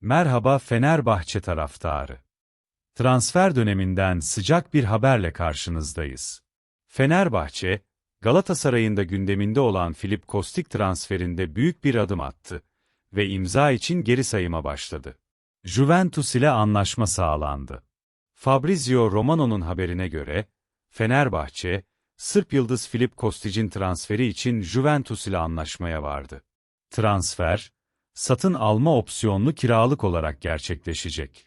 Merhaba Fenerbahçe taraftarı. Transfer döneminden sıcak bir haberle karşınızdayız. Fenerbahçe, Galatasaray'ın da gündeminde olan Filip Kostik transferinde büyük bir adım attı ve imza için geri sayıma başladı. Juventus ile anlaşma sağlandı. Fabrizio Romano'nun haberine göre, Fenerbahçe, Sırp yıldız Filip Kostic'in transferi için Juventus ile anlaşmaya vardı. Transfer, satın alma opsiyonlu kiralık olarak gerçekleşecek.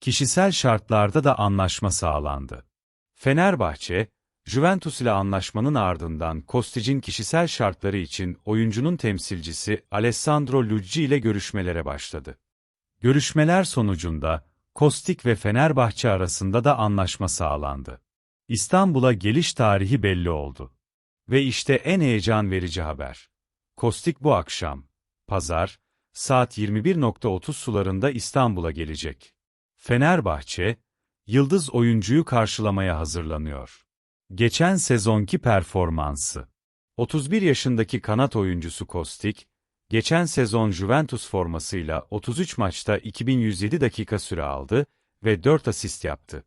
Kişisel şartlarda da anlaşma sağlandı. Fenerbahçe, Juventus ile anlaşmanın ardından Kostic'in kişisel şartları için oyuncunun temsilcisi Alessandro Luggi ile görüşmelere başladı. Görüşmeler sonucunda Kostic ve Fenerbahçe arasında da anlaşma sağlandı. İstanbul'a geliş tarihi belli oldu. Ve işte en heyecan verici haber. Kostik bu akşam, pazar, saat 21.30 sularında İstanbul'a gelecek. Fenerbahçe, yıldız oyuncuyu karşılamaya hazırlanıyor. Geçen sezonki performansı. 31 yaşındaki kanat oyuncusu Kostik, geçen sezon Juventus formasıyla 33 maçta 2107 dakika süre aldı ve 4 asist yaptı.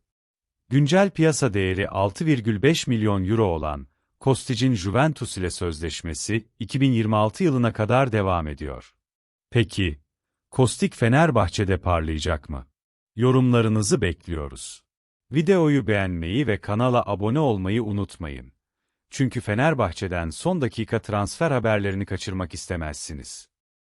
Güncel piyasa değeri 6,5 milyon euro olan Kostic'in Juventus ile sözleşmesi 2026 yılına kadar devam ediyor. Peki, Kostik Fenerbahçe'de parlayacak mı? Yorumlarınızı bekliyoruz. Videoyu beğenmeyi ve kanala abone olmayı unutmayın. Çünkü Fenerbahçe'den son dakika transfer haberlerini kaçırmak istemezsiniz.